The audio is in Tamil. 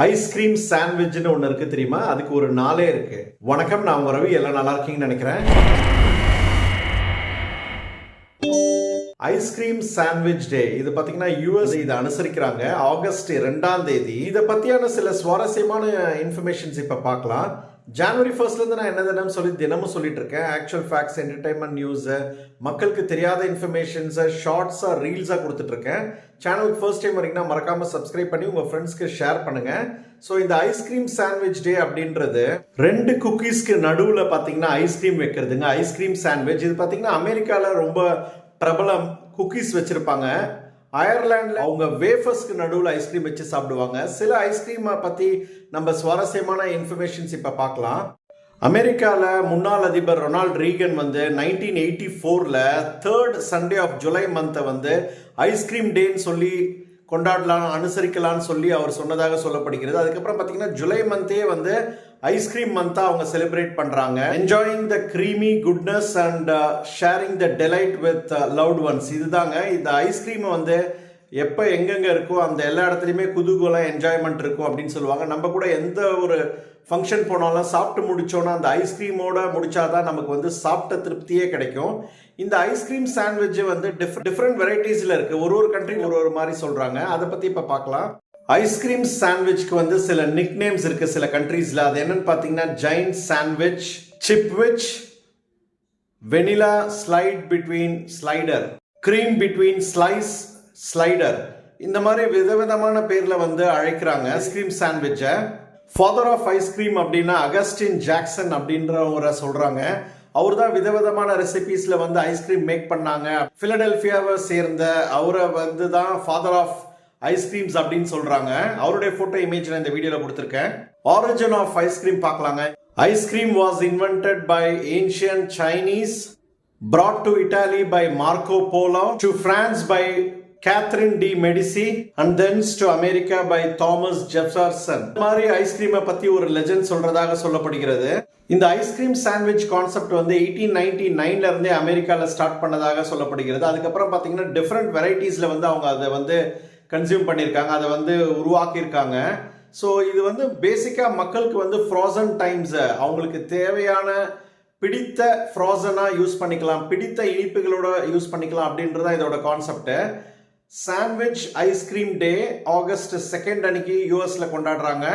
ஐஸ்கிரீம் சாண்ட்விட்ச்னு ஒன்று இருக்குது தெரியுமா? அதுக்கு ஒரு நாளே இருக்குது வணக்கம் நான் உங்கள் ரவி. எல்லாம் நல்லா இருக்கீங்கன்னு நினைக்கிறேன். ஐஸ்கிரீம் சாண்ட்விச் டே இது பார்த்தீங்கன்னா யூஎஸ் இதை அனுசரிக்கிறாங்க. ஆகஸ்ட் ரெண்டாம் தேதி. இதை பற்றியான சில சுவாரஸ்யமான இன்ஃபர்மேஷன்ஸ் இப்போ பார்க்கலாம். ஜனவரி ஃபர்ஸ்ட்லேருந்து நான் என்ன தினம் சொல்லி தினமும் சொல்லிட்டு இருக்கேன். ஆக்சுவல் ஃபேக்ட்ஸ் என்டர்டைன்மெண்ட் நியூஸு மக்களுக்கு தெரியாத இன்ஃபர்மேஷன்ஸை ஷார்ட்ஸாக ரீல்ஸாக கொடுத்துட்டு இருக்கேன். சேனலுக்கு ஃபர்ஸ்ட் டைம் வரீங்கன்னா மறக்காம சப்ஸ்கிரைப் பண்ணி உங்கள் ஃப்ரெண்ட்ஸ்க்கு ஷேர் பண்ணுங்கள் ஸோ இந்த ஐஸ்கிரீம் சாண்ட்விச் டே அப்படின்றது ரெண்டு குக்கீஸ்க்கு நடுவில் பார்த்தீங்கன்னா ஐஸ்கிரீம் வைக்கிறதுங்க. ஐஸ்கிரீம் சாண்ட்விச் இது பார்த்தீங்கன்னா அமெரிக்காவில் ரொம்ப பிரபலம் குக்கீஸ் வச்சிருப்பாங்க. அயர்லாண்டில் அவங்க வேஃபர்ஸ்க்கு நடுவில் ஐஸ்கிரீம் வச்சு சாப்பிடுவாங்க. சில ஐஸ்கிரீமை பற்றி நம்ம சுவாரஸ்யமான இன்ஃபர்மேஷன்ஸ் இப்போ பார்க்கலாம். அமெரிக்காவில் முன்னாள் அதிபர் ரொனால்ட் ரீகன் வந்து நைன்டீன் எயிட்டி ஃபோரில் தேர்ட் சண்டே ஆஃப் ஜூலை மந்த்தை வந்து ஐஸ்கிரீம் டேன்னு சொல்லி கொண்டாடலாம் அனுசரிக்கலாம்னு சொல்லி அவர் சொன்னதாக சொல்லப்படுகிறது. அதுக்கப்புறம் பார்த்தீங்கன்னா ஜூலை மந்தே வந்து ஐஸ்கிரீம் மந்த்தாக அவங்க செலிப்ரேட் பண்ணுறாங்க enjoying the creamy goodness and sharing the delight with loved ones இதுதாங்க இந்த ஐஸ்கிரீமை வந்து எப்போ எங்கெங்கே இருக்கோ அந்த எல்லா இடத்துலையுமே குதூகலம் என்ஜாய்மெண்ட் இருக்கும் அப்படின்னு சொல்லுவாங்க. நம்ம கூட எந்த ஒரு ஃபங்க்ஷன் போனாலும் சாப்பிட்டு முடிச்சோன்னா அந்த ஐஸ்கிரீமோட முடித்தாதான் நமக்கு வந்து சாப்பிட்ட திருப்தியே கிடைக்கும். இந்த ஐஸ்கிரீம் சாண்ட்விட்ச் வந்து டிஃப்ரெண்ட் டிஃப்ரெண்ட் வெரைட்டிஸில் இருக்குது ஒரு ஒரு கண்ட்ரி ஒரு ஒரு மாதிரி சொல்கிறாங்க அதை பற்றி இப்போ பார்க்கலாம் ஐஸ்கிரீம் சாண்ட்விச்க்கு வந்து சில நிக் நேம்ஸ் இருக்குது சில கண்ட்ரீஸில் அது என்னன்னு பார்த்தீங்கன்னா Jain sandwich chipwich vanilla slide between slider cream between slice slider இந்த மாதிரி விதவிதமான பேரில் வந்து அழைக்கிறாங்க ஐஸ்கிரீம் சாண்ட்விட்சை ஃபாதர் ஆஃப் ஐஸ்கிரீம் அப்படின்னா அகஸ்டின் ஜாக்சன் அப்படின்றவரை சொல்கிறாங்க அவர் தான் விதவிதமான ரெசிபீஸில் வந்து ஐஸ்கிரீம் மேக் பண்ணாங்க. ஃபிலடெல்ஃபியாவை சேர்ந்த அவரை வந்து தான் ஃபாதர் ஆஃப் ஐஸ்கிரீம்ஸ் அப்படின்னு சொல்கிறாங்க அவருடைய ஃபோட்டோ இமேஜ் நான் இந்த வீடியோவில் கொடுத்துருக்கேன். ஆரிஜின் ஆஃப் ஐஸ்கிரீம் பார்க்கலாங்க. Ice cream was invented by ancient Chinese brought to Italy by Marco Polo, to France by Catherine de Medici and thence to America by Thomas Jefferson இந்த மாதிரி ஐஸ்கிரீமை பத்தி ஒரு லெஜண்ட் சொல்றதாக சொல்லப்படுகிறது. இந்த ஐஸ்கிரீம் சாண்ட்விச் கான்செப்ட் வந்து எயிட்டீன் நைன்டி நைன்ல இருந்தே அமெரிக்காவில் ஸ்டார்ட் பண்ணதாக சொல்லப்படுகிறது. அதுக்கப்புறம் பார்த்தீங்கன்னா டிஃப்ரெண்ட் வெரைட்டிஸ்ல வந்து அவங்க அதை வந்து கன்சியூம் பண்ணியிருக்காங்க. அதை வந்து உருவாக்கியிருக்காங்க. ஸோ இது வந்து பேசிக்காக மக்களுக்கு வந்து ஃப்ரோசன் டைம்ஸ் அவங்களுக்கு தேவையான பிடித்த ஃப்ரோசனாக யூஸ் பண்ணிக்கலாம் பிடித்த இனிப்புகளோட யூஸ் பண்ணிக்கலாம் அப்படின்றதான் இதோட concept sandwich ice cream day August second அன்னைக்கு யூஎஸ்ல கொண்டாடுறாங்க.